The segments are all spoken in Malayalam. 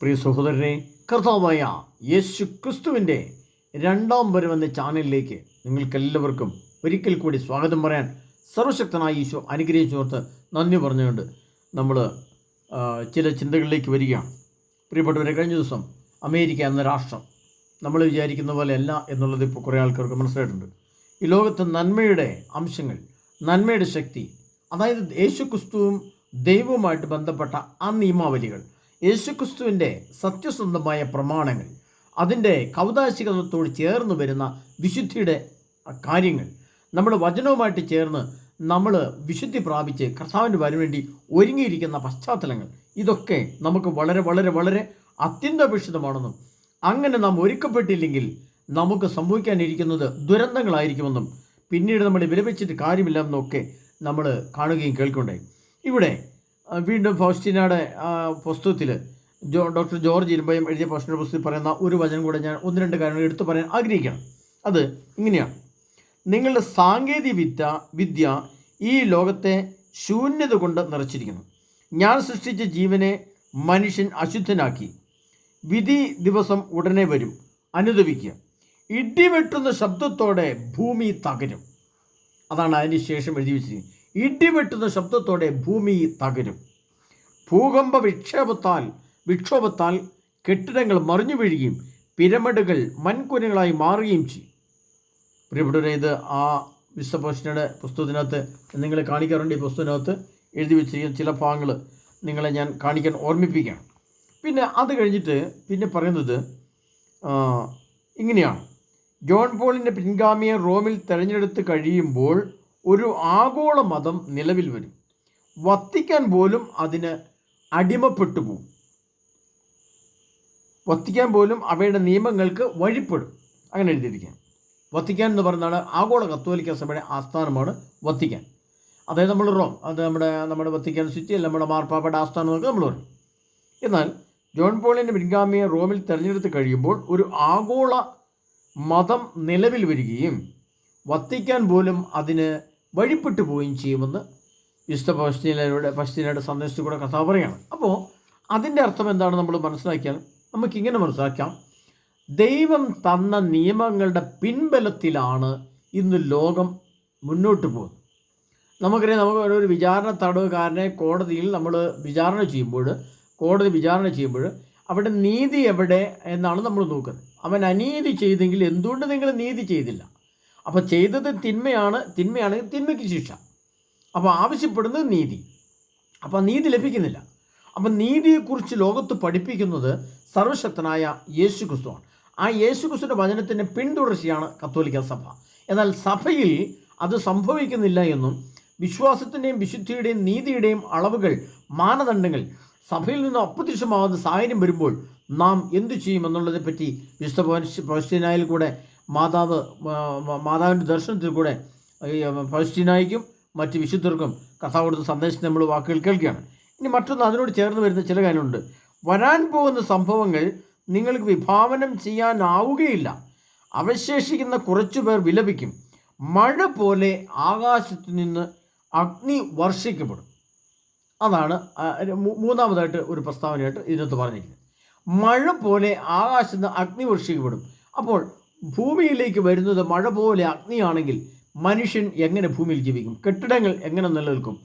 പ്രിയ സഹോദരനെ കർത്താവായ യേശു ക്രിസ്തുവിന്റെ രണ്ടാം വരവെന്ന ചാനലിലേക്ക് നിങ്ങൾക്കെല്ലാവർക്കും ഒരിക്കൽ കൂടി സ്വാഗതം പറയാൻ സർവശക്തനായ ഈശോ അനുഗ്രഹിച്ചോർത്ത് നന്ദി പറഞ്ഞുകൊണ്ട് നമ്മൾ ചില ചിന്തകളിലേക്ക് വരികയാണ്. പ്രിയപ്പെട്ടവരെ കഴിഞ്ഞ ദിവസം അമേരിക്ക എന്ന രാഷ്ട്രം നമ്മൾ വിചാരിക്കുന്ന പോലെ അല്ല എന്നുള്ളത് ഇപ്പോൾ കുറേ ആൾക്കാർക്ക് മനസ്സിലായിട്ടുണ്ട്. ഈ ലോകത്ത് നന്മയുടെ അംശങ്ങൾ നന്മയുടെ ശക്തി അതായത് യേശു ക്രിസ്തുവും ദൈവവുമായിട്ട് ബന്ധപ്പെട്ട ആ നിയമാവലികൾ യേശുക്രിസ്തുവിന്റെ സത്യസന്ധമായ പ്രമാണങ്ങൾ അതിന്റെ കൗതാശികതത്തോട് ചേർന്ന് വരുന്ന വിശുദ്ധിയുടെ കാര്യങ്ങൾ നമ്മൾ വചനവുമായിട്ട് ചേർന്ന് നമ്മൾ വിശുദ്ധി പ്രാപിച്ച് കർത്താവിന്റെ വരവ് വേണ്ടി ഒരുങ്ങിയിരിക്കുന്ന പശ്ചാത്തലങ്ങൾ ഇതൊക്കെ നമുക്ക് വളരെ വളരെ വളരെ അത്യന്താപേക്ഷിതമാണെന്നും അങ്ങനെ നാം ഒരുക്കപ്പെട്ടില്ലെങ്കിൽ നമുക്ക് സംഭവിക്കാനിരിക്കുന്നത് ദുരന്തങ്ങളായിരിക്കുമെന്നും പിന്നീട് നമ്മൾ വിലപിച്ചിട്ട് കാര്യമില്ല എന്നൊക്കെ നമ്മൾ കാണുകയും കേൾക്കുകയുണ്ടായി. ഇവിടെ വീണ്ടും ഫൗസ്റ്റീനയുടെ പുസ്തകത്തിൽ ജോ ഡോക്ടർ ജോർജ് ഇരുമ്പയം എഴുതിയ ഫൗസ്റ്റിന്റെ പുസ്തകത്തിൽ പറയുന്ന ഒരു വചനം കൂടെ ഞാൻ ഒന്ന് രണ്ട് കാര്യങ്ങൾ എടുത്തു പറയാൻ ആഗ്രഹിക്കണം. അത് ഇങ്ങനെയാണ്. നിങ്ങളുടെ സാങ്കേതിക വിദ്യ വിദ്യ ഈ ലോകത്തെ ശൂന്യത കൊണ്ട് നിറച്ചിരിക്കുന്നു. ഞാൻ സൃഷ്ടിച്ച ജീവനെ മനുഷ്യൻ അശുദ്ധനാക്കി. വിധി ദിവസം ഉടനെ വരും. അനുദവിക്കുക ഇടിവെട്ടുന്ന ശബ്ദത്തോടെ ഭൂമി തകരും. അതാണ് അതിന് ശേഷം എഴുതി വെച്ചിരിക്കുന്നത്. ഇടിവെട്ടുന്ന ശബ്ദത്തോടെ ഭൂമി തകരും. ഭൂകമ്പ വിക്ഷേപത്താൽ വിക്ഷോഭത്താൽ കെട്ടിടങ്ങൾ മറിഞ്ഞു വീഴുകയും പിരമിഡുകൾ മൻകുനങ്ങളായി മാറുകയും ചെയ്യും. പ്രിയപ്പെട്ടവരെ ഇത് ആ വിശ്വപോഷണയുടെ പുസ്തകത്തിനകത്ത് നിങ്ങൾ കാണിക്കാറുണ്ട്. ഈ പുസ്തകത്തിനകത്ത് എഴുതി വെച്ചിരിക്കുന്ന ചില ഭാഗങ്ങൾ നിങ്ങളെ ഞാൻ കാണിക്കാൻ ഓർമ്മിപ്പിക്കുകയാണ്. പിന്നെ അത് കഴിഞ്ഞിട്ട് പിന്നെ പറയുന്നത് ഇങ്ങനെയാണ്. ജോൺ പോളിന്റെ പിൻഗാമിയെ റോമിൽ തിരഞ്ഞെടുത്ത് കഴിയുമ്പോൾ ഒരു ആഗോള മതം നിലവിൽ വരും. വത്തിക്കാൻ പോലും അതിന് അടിമപ്പെട്ടു പോകും വത്തിക്കാൻ പോലും അവയുടെ നിയമങ്ങൾക്ക് വഴിപ്പെടും. അങ്ങനെ എഴുതിയിരിക്കുകയാണ്. വത്തിക്കാൻ എന്ന് പറയുന്നതാണ് ആഗോള കത്തോലിക്ക സഭയുടെ ആസ്ഥാനമാണ് വത്തിക്കാൻ. അതായത് നമ്മൾ റോം അത് നമ്മുടെ നമ്മുടെ വത്തിക്കാൻ സിറ്റി അല്ല നമ്മുടെ മാർപ്പാപ്പയുടെ ആസ്ഥാനം എന്നൊക്കെ നമ്മൾ പറയും. എന്നാൽ ജോൺ പോളിന്റെ പിൻഗാമിയെ റോമിൽ തിരഞ്ഞെടുത്ത് കഴിയുമ്പോൾ ഒരു ആഗോള മതം നിലവിൽ വരികയും വത്തിക്കാൻ പോലും അതിന് വഴിപ്പെട്ടു പോവുകയും ചെയ്യുമെന്ന് വിശുദ്ധ പശ്ചിനയുടെ പശ്ചിനയുടെ സന്ദേശത്തിൽ കൂടെ കഥ പറയുകയാണ്. അപ്പോൾ അതിന്റെ അർത്ഥം എന്താണ് നമ്മൾ മനസ്സിലാക്കിയാൽ നമുക്കിങ്ങനെ മനസ്സിലാക്കാം. ദൈവം തന്ന നിയമങ്ങളുടെ പിൻബലത്തിലാണ് ഇന്ന് ലോകം മുന്നോട്ട് പോകുന്നത്. നമുക്കറിയാം നമുക്ക് ഒരു വിചാരണ തടവുകാരനെ കോടതിയിൽ നമ്മൾ വിചാരണ ചെയ്യുമ്പോൾ കോടതി വിചാരണ ചെയ്യുമ്പോൾ അവിടെ നീതി എവിടെ എന്നാണ് നമ്മൾ നോക്കുന്നത്. അവൻ അനീതി ചെയ്തെങ്കിൽ എന്തുകൊണ്ട് നിങ്ങൾ നീതി ചെയ്തില്ല? അപ്പോൾ ചെയ്തത് തിന്മയാണ് തിന്മയാണെങ്കിൽ തിന്മയ്ക്ക് ശിക്ഷ. അപ്പോൾ ആവശ്യപ്പെടുന്നത് നീതി. അപ്പോൾ നീതി ലഭിക്കുന്നില്ല. അപ്പം നീതിയെക്കുറിച്ച് ലോകത്ത് പഠിപ്പിക്കുന്നത് സർവശക്തനായ യേശു ക്രിസ്തുവാണ്. ആ യേശു ക്രിസ്തുവിന്റെ വചനത്തിന്റെ പിന്തുടർച്ചയാണ് കത്തോലിക്ക സഭ. എന്നാൽ സഭയിൽ അത് സംഭവിക്കുന്നില്ല എന്നും വിശ്വാസത്തിന്റെയും വിശുദ്ധിയുടെയും നീതിയുടെയും അളവുകൾ മാനദണ്ഡങ്ങൾ സഭയിൽ നിന്ന് അപ്രത്യക്ഷമാകുന്ന സാഹചര്യം വരുമ്പോൾ നാം എന്തു ചെയ്യുമെന്നുള്ളതിനെപ്പറ്റി വിശുദ്ധ പൗസ്റ്റീനായിൽ കൂടെ മാതാവ് മാതാവിന്റെ ദർശനത്തിൽ കൂടെ ഈ മറ്റ് വിശുദ്ധർക്കും കഥ കൊടുത്ത സന്ദേശം നമ്മൾ വാക്കുകൾ കേൾക്കുകയാണ്. ഇനി മറ്റൊന്ന് അതിനോട് ചേർന്ന് വരുന്ന ചില കാര്യമുണ്ട് വരാൻ പോകുന്ന സംഭവങ്ങൾ നിങ്ങൾക്ക് വിഭാവനം ചെയ്യാനാവുകയില്ല. അവശേഷിക്കുന്ന കുറച്ചു പേർ വിലപിക്കും. മഴ പോലെ ആകാശത്തു നിന്ന് അഗ്നി വർഷിക്കപ്പെടും. അതാണ് മൂന്നാമതായിട്ട് ഒരു പ്രസ്താവനയായിട്ട് ഇതിനകത്ത് പറഞ്ഞിരിക്കുന്നത്. മഴ പോലെ ആകാശത്ത് അഗ്നി വർഷിക്കപ്പെടും. അപ്പോൾ ഭൂമിയിലേക്ക് വരുന്നത് മഴ പോലെ അഗ്നിയാണെങ്കിൽ മനുഷ്യൻ എങ്ങനെ ഭൂമിയിൽ ജീവിക്കും? കെട്ടിടങ്ങൾ എങ്ങനെ നിലനിൽക്കും?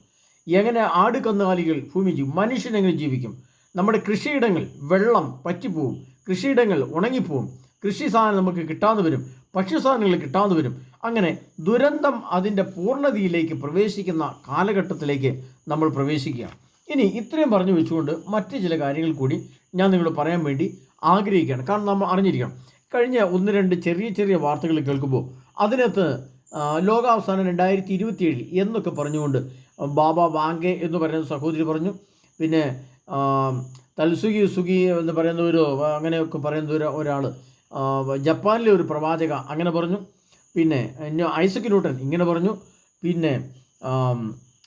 എങ്ങനെ ആട് കന്നുകാലികൾ ഭൂമി ജീവിക്കും? മനുഷ്യൻ എങ്ങനെ ജീവിക്കും? നമ്മുടെ കൃഷിയിടങ്ങൾ വെള്ളം പറ്റിപ്പോവും. കൃഷിയിടങ്ങൾ ഉണങ്ങിപ്പോവും. കൃഷി സാധനം നമുക്ക് കിട്ടാതെ വരും. ഭക്ഷ്യ സാധനങ്ങൾ കിട്ടാതെ വരും. അങ്ങനെ ദുരന്തം അതിന്റെ പൂർണതയിലേക്ക് പ്രവേശിക്കുന്ന കാലഘട്ടത്തിലേക്ക് നമ്മൾ പ്രവേശിക്കുക. ഇനി ഇത്രയും പറഞ്ഞു വെച്ചുകൊണ്ട് മറ്റ് ചില കാര്യങ്ങൾ കൂടി ഞാൻ നിങ്ങളോട് പറയാൻ വേണ്ടി ആഗ്രഹിക്കുകയാണ്. കാരണം നമ്മൾ അറിഞ്ഞിരിക്കണം. കഴിഞ്ഞ ഒന്ന് രണ്ട് ചെറിയ ചെറിയ വാർത്തകൾ കേൾക്കുമ്പോൾ അതിനകത്ത് ലോകാവസാനം രണ്ടായിരത്തി ഇരുപത്തിയേഴിൽ എന്നൊക്കെ പറഞ്ഞുകൊണ്ട് ബാബ വാങ്കെ എന്ന് പറയുന്ന സഹോദരി പറഞ്ഞു. പിന്നെ തൽസുഗി സുഗി എന്ന് പറയുന്ന ഒരു അങ്ങനെയൊക്കെ പറയുന്ന ഒരു ഒരാൾ ജപ്പാനിലെ ഒരു പ്രവാചക അങ്ങനെ പറഞ്ഞു. പിന്നെ ഐസക് ന്യൂട്ടൻ ഇങ്ങനെ പറഞ്ഞു. പിന്നെ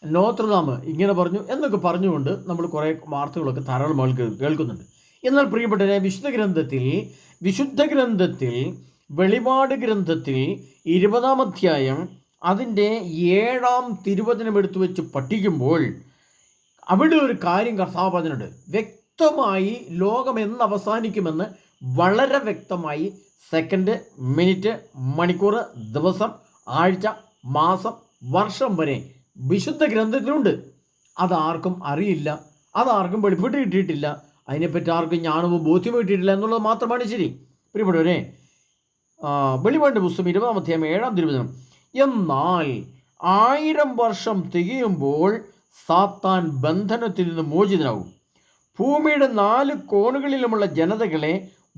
നോത്രദാം ഇങ്ങനെ പറഞ്ഞു എന്നൊക്കെ പറഞ്ഞുകൊണ്ട് നമ്മൾ കുറേ വാർത്തകളൊക്കെ ധാരാളം കേൾക്കുന്നുണ്ട്. എന്നാൽ പ്രിയപ്പെട്ടവരെ വിശുദ്ധ ഗ്രന്ഥത്തിൽ വിശുദ്ധ ഗ്രന്ഥത്തിൽ വെളിപാട് ഗ്രന്ഥത്തിൽ ഇരുപതാം അധ്യായം അതിന്റെ ഏഴാം തിരുവചനം എടുത്തു വെച്ച് പഠിക്കുമ്പോൾ അവിടെ ഒരു കാര്യം കർത്താവ് പറഞ്ഞിട്ടുണ്ട്. വ്യക്തമായി ലോകം എന്ന് അവസാനിക്കുമെന്ന് വളരെ വ്യക്തമായി സെക്കൻഡ് മിനിറ്റ് മണിക്കൂർ ദിവസം ആഴ്ച മാസം വർഷം വരെ വിശുദ്ധ ഗ്രന്ഥത്തിലുണ്ട്. അതാർക്കും അറിയില്ല. അതാർക്കും വെളിപ്പെട്ട് കിട്ടിയിട്ടില്ല. അതിനെപ്പറ്റി ആർക്കും ജ്ഞാനവും ബോധ്യപ്പെട്ടിട്ടില്ല എന്നുള്ളത് മാത്രമാണ് ശരി. പ്രിയപ്പെട്ടവരെ ആ, വെളിപാടിന്റെ പുസ്തകം ഇരുപതാം ഏഴാം എന്നാൽ ആയിരം വർഷം തികയുമ്പോൾ സാത്താൻ ബന്ധനത്തിൽ നിന്ന് മോചിതനാവും ഭൂമിയുടെ നാല് കോണുകളിലുമുള്ള ജനതകളെ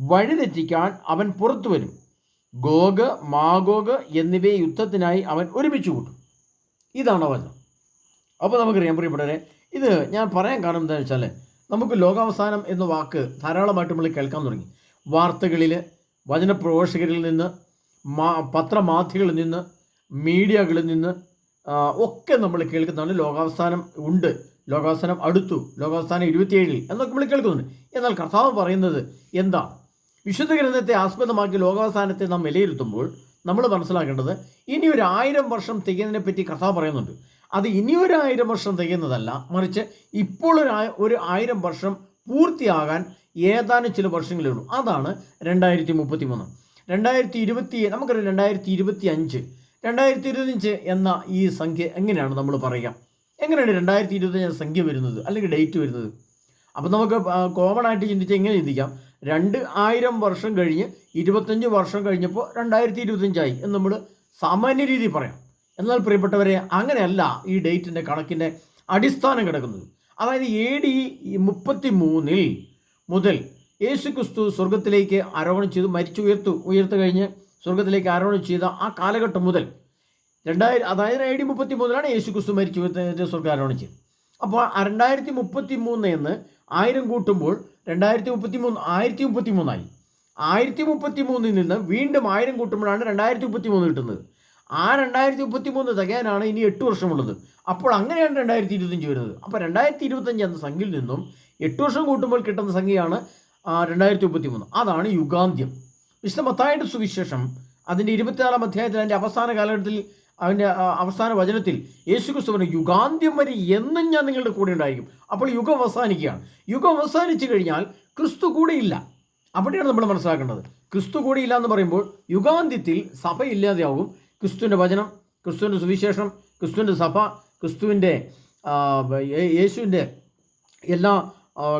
വഴിതെറ്റിക്കാൻ അവൻ പുറത്തു വരും. ഗോഗ് മാഗോഗ് എന്നിവയെ യുദ്ധത്തിനായി അവൻ ഒരുമിച്ച് കൂട്ടും. ഇതാണ് അവൻ അപ്പോൾ നമുക്കറിയാം പ്രിയപ്പെട്ടവരെ ഇത് ഞാൻ പറയാൻ കാരണം എന്താണെന്ന് വെച്ചാൽ നമുക്ക് ലോകാവസാനം എന്ന വാക്ക് ധാരാളമായിട്ട് നമ്മൾ കേൾക്കാൻ തുടങ്ങി. വാർത്തകളിൽ വചനപ്രഘോഷകരിൽ നിന്ന് മാ പത്രമാധ്യകളിൽ നിന്ന് മീഡിയകളിൽ നിന്ന് ഒക്കെ നമ്മൾ കേൾക്കുന്നതാണ് ലോകാവസാനം ഉണ്ട്. ലോകാവസാനം അടുത്തു. ലോകാവസാനം ഇരുപത്തിയേഴിൽ എന്നൊക്കെ നമ്മൾ കേൾക്കുന്നുണ്ട്. എന്നാൽ കർത്താവ് പറയുന്നത് എന്താ? വിശുദ്ധ ഗ്രന്ഥത്തെ ആസ്പദമാക്കി ലോകാവസാനത്തെ നാം വിലയിരുത്തുമ്പോൾ നമ്മൾ മനസ്സിലാക്കേണ്ടത് ഇനി ഒരു ആയിരം വർഷം തികയുന്നതിനെ പറ്റി കർത്താവ് പറയുന്നുണ്ട്. അത് ഇനി ഒരു ആയിരം വർഷം തികയുന്നതല്ല. മറിച്ച് ഇപ്പോൾ ഒരു ഒരു ആയിരം വർഷം പൂർത്തിയാകാൻ ഏതാനും ചില വർഷങ്ങളേ ഉള്ളൂ. അതാണ് രണ്ടായിരത്തി മുപ്പത്തി മൂന്ന് രണ്ടായിരത്തി ഇരുപത്തി നമുക്കറിയാം രണ്ടായിരത്തി ഇരുപത്തി അഞ്ച് രണ്ടായിരത്തി ഇരുപത്തഞ്ച് എന്ന ഈ സംഖ്യ എങ്ങനെയാണ് നമ്മൾ പറയുക? എങ്ങനെയാണ് രണ്ടായിരത്തി ഇരുപത്തഞ്ച് സംഖ്യ വരുന്നത്? അല്ലെങ്കിൽ ഡേറ്റ് വരുന്നത്? അപ്പം നമുക്ക് കോമൺ ആയിട്ട് ചിന്തിച്ച് എങ്ങനെ ചിന്തിക്കാം? രണ്ട് ആയിരം വർഷം കഴിഞ്ഞ് ഇരുപത്തഞ്ച് വർഷം കഴിഞ്ഞപ്പോൾ രണ്ടായിരത്തി ഇരുപത്തഞ്ചായി എന്ന് നമ്മൾ സാമാന്യ രീതിയിൽ പറയാം. എന്നാൽ പ്രിയപ്പെട്ടവരെ അങ്ങനെയല്ല ഈ ഡേറ്റിന്റെ കണക്കിന്റെ അടിസ്ഥാനം കിടക്കുന്നത്. അതായത് എ ഡി മുപ്പത്തി മൂന്നിൽ മുതൽ യേശു ക്രിസ്തു സ്വർഗത്തിലേക്ക് ആരോഹണം ചെയ്ത് മരിച്ചു ഉയർത്തു ഉയർത്തു കഴിഞ്ഞ് സ്വർഗത്തിലേക്ക് ആരോഹണം ചെയ്ത ആ കാലഘട്ടം മുതൽ രണ്ടായിരം അതായത് എ ഡി മുപ്പത്തി മൂന്നിലാണ് യേശു ക്രിസ്തു മരിച്ചു ഉയർത്ത് സ്വർഗാരോഹണം ചെയ്തത്. അപ്പോൾ രണ്ടായിരത്തി മുപ്പത്തി മൂന്ന് എന്ന് ആയിരം കൂട്ടുമ്പോൾ രണ്ടായിരത്തി മുപ്പത്തി മൂന്ന് ആയിരത്തി മുപ്പത്തി മൂന്നായി ആയിരത്തി മുപ്പത്തി മൂന്നിൽ നിന്ന് വീണ്ടും ആയിരം കൂട്ടുമ്പോഴാണ് രണ്ടായിരത്തി മുപ്പത്തി മൂന്ന് കിട്ടുന്നത്. ആ രണ്ടായിരത്തി മുപ്പത്തി മൂന്ന് തികയാനാണ് ഇനി എട്ട് വർഷമുള്ളത്. അപ്പോൾ അങ്ങനെയാണ് രണ്ടായിരത്തി ഇരുപത്തഞ്ച് വരുന്നത്. അപ്പോൾ രണ്ടായിരത്തി ഇരുപത്തഞ്ച് എന്ന സംഖ്യയിൽ നിന്നും എട്ട് വർഷം കൂട്ടുമ്പോൾ കിട്ടുന്ന സംഖ്യയാണ് രണ്ടായിരത്തി മുപ്പത്തി മൂന്ന് അതാണ് യുഗാന്ത്യം. വിശുദ്ധ മത്തായുടെ സുവിശേഷം അതിന്റെ ഇരുപത്തിനാലാം അധ്യായത്തിൽ അതിന്റെ അവസാന കാലഘട്ടത്തിൽ അതിന്റെ അവസാന വചനത്തിൽ യേശു ക്രിസ്തു പറഞ്ഞു യുഗാന്ത്യം വരെ എന്നും ഞാൻ നിങ്ങളുടെ കൂടെ ഉണ്ടായിരിക്കും. അപ്പോൾ യുഗം അവസാനിക്കുകയാണ്. യുഗം അവസാനിച്ചു കഴിഞ്ഞാൽ ക്രിസ്തു കൂടെയില്ല. അവിടെയാണ് നമ്മൾ മനസ്സിലാക്കേണ്ടത്. ക്രിസ്തു കൂടെയില്ല എന്ന് പറയുമ്പോൾ യുഗാന്ത്യത്തിൽ സഭ ഇല്ലാതെയാവും ക്രിസ്തുവിന്റെ വചനം ക്രിസ്തുവിന്റെ സുവിശേഷം ക്രിസ്തുവിന്റെ സഭ ക്രിസ്തുവിന്റെ യേശുവിന്റെ എല്ലാ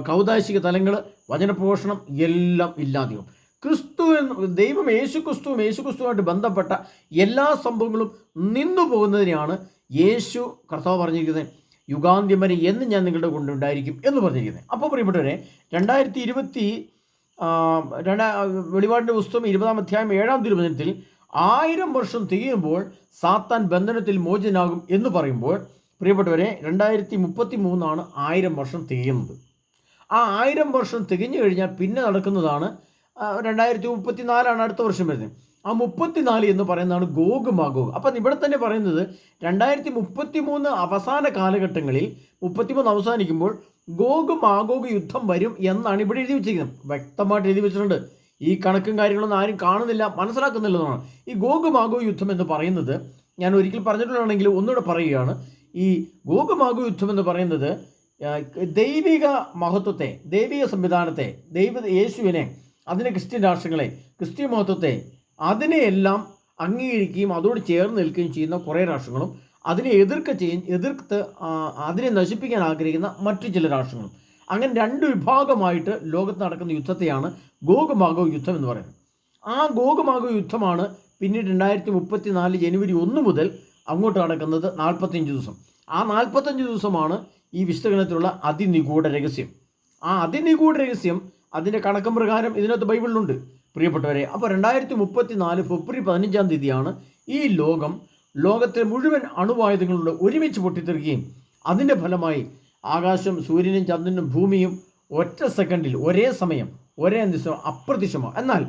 കൗതാശിക തലങ്ങൾ വചനപോഷണം എല്ലാം ഇല്ലാതെയും. ക്രിസ്തു എന്ന് ദൈവം യേശു ക്രിസ്തുവും യേശു ക്രിസ്തുവുമായിട്ട് ബന്ധപ്പെട്ട എല്ലാ സംഭവങ്ങളും നിന്നു പോകുന്നതിനെയാണ് യേശു കർത്താവ് പറഞ്ഞിരിക്കുന്നത്. യുഗാന്ത്യം വരെ എന്ന് ഞാൻ നിങ്ങളുടെ കൊണ്ടുണ്ടായിരിക്കും എന്ന് പറഞ്ഞിരിക്കുന്നത്. അപ്പോൾ പ്രിയപ്പെട്ടവരെ രണ്ടായിരത്തി ഇരുപത്തി രണ്ടാ വെളിപാടിന്റെ പുസ്തകം ഇരുപതാം അധ്യായം ഏഴാം തിരുവചനത്തിൽ ആയിരം വർഷം തികയുമ്പോൾ സാത്താൻ ബന്ധനത്തിൽ മോചനാകും എന്ന് പറയുമ്പോൾ പ്രിയപ്പെട്ടവരെ രണ്ടായിരത്തി മുപ്പത്തി മൂന്നാണ് ആയിരം വർഷം തികയുന്നത്. ആ ആയിരം വർഷം തികഞ്ഞു കഴിഞ്ഞാൽ പിന്നെ നടക്കുന്നതാണ് രണ്ടായിരത്തി മുപ്പത്തി നാലാണ് അടുത്ത വർഷം വരുന്നത്. ആ മുപ്പത്തിനാല് എന്ന് പറയുന്നതാണ് ഗോഗ് മാഗോഗ്. അപ്പം ഇവിടെ തന്നെ പറയുന്നത് രണ്ടായിരത്തി മുപ്പത്തി മൂന്ന് അവസാന കാലഘട്ടങ്ങളിൽ മുപ്പത്തിമൂന്ന് അവസാനിക്കുമ്പോൾ ഗോഗ് മാഗോഗ് യുദ്ധം വരും എന്നാണ് ഇവിടെ എഴുതി വെച്ചിരിക്കുന്നത്. വ്യക്തമായിട്ട് എഴുതി വെച്ചിട്ടുണ്ട്. ഈ കണക്കും കാര്യങ്ങളൊന്നും ആരും കാണുന്നില്ല മനസ്സിലാക്കുന്നില്ലെന്നാണ്. ഈ ഗോഗ് മാഗോ യുദ്ധം എന്ന് പറയുന്നത് ഞാൻ ഒരിക്കൽ പറഞ്ഞിട്ടുള്ളതാണെങ്കിൽ ഒന്നുകൂടെ പറയുകയാണ്. ഈ ഗോഗ് മാഗോ യുദ്ധം എന്ന് പറയുന്നത് ദൈവിക മഹത്വത്തെ ദൈവിക സംവിധാനത്തെ ദൈവ യേശുവിനെ അതിനെ ക്രിസ്ത്യൻ രാഷ്ട്രങ്ങളെ ക്രിസ്ത്യ മഹത്വത്തെ അതിനെയെല്ലാം അംഗീകരിക്കുകയും അതോട് ചേർന്ന് നിൽക്കുകയും ചെയ്യുന്ന കുറേ രാഷ്ട്രങ്ങളും അതിനെ എതിർക്ക ചെയ്യും എതിർത്ത് അതിനെ നശിപ്പിക്കാൻ ആഗ്രഹിക്കുന്ന മറ്റു ചില രാഷ്ട്രങ്ങളും. അങ്ങനെ രണ്ട് വിഭാഗമായിട്ട് ലോകത്ത് നടക്കുന്ന യുദ്ധത്തെയാണ് ഗോകുമാഗവ് യുദ്ധം എന്ന് പറയുന്നത്. ആ ഗോകുമാഗവ് യുദ്ധമാണ് പിന്നീട് രണ്ടായിരത്തി മുപ്പത്തി നാല് ജനുവരി ഒന്ന് മുതൽ അങ്ങോട്ട് നടക്കുന്നത് നാൽപ്പത്തഞ്ച് ദിവസം. ആ നാൽപ്പത്തഞ്ച് ദിവസമാണ് ഈ വിശകലനത്തിലുള്ള അതിനിഗൂഢ രഹസ്യം. ആ അതിനിഗൂഢ രഹസ്യം അതിന്റെ കണക്കും പ്രകാരം ഇതിനകത്ത് ബൈബിളിലുണ്ട് പ്രിയപ്പെട്ടവരെ. അപ്പോൾ രണ്ടായിരത്തി മുപ്പത്തി നാല് ഫെബ്രുവരി പതിനഞ്ചാം തീയതിയാണ് ഈ ലോകം ലോകത്തെ മുഴുവൻ അണുവായുധങ്ങളുടെ ഒരുമിച്ച് പൊട്ടിത്തെറിക്കുകയും അതിന്റെ ഫലമായി ആകാശം സൂര്യനും ചന്ദ്രനും ഭൂമിയും ഒറ്റ സെക്കൻഡിൽ ഒരേ സമയം ഒരേ നിമിഷം അപ്രത്യക്ഷമാകും എന്നാൽ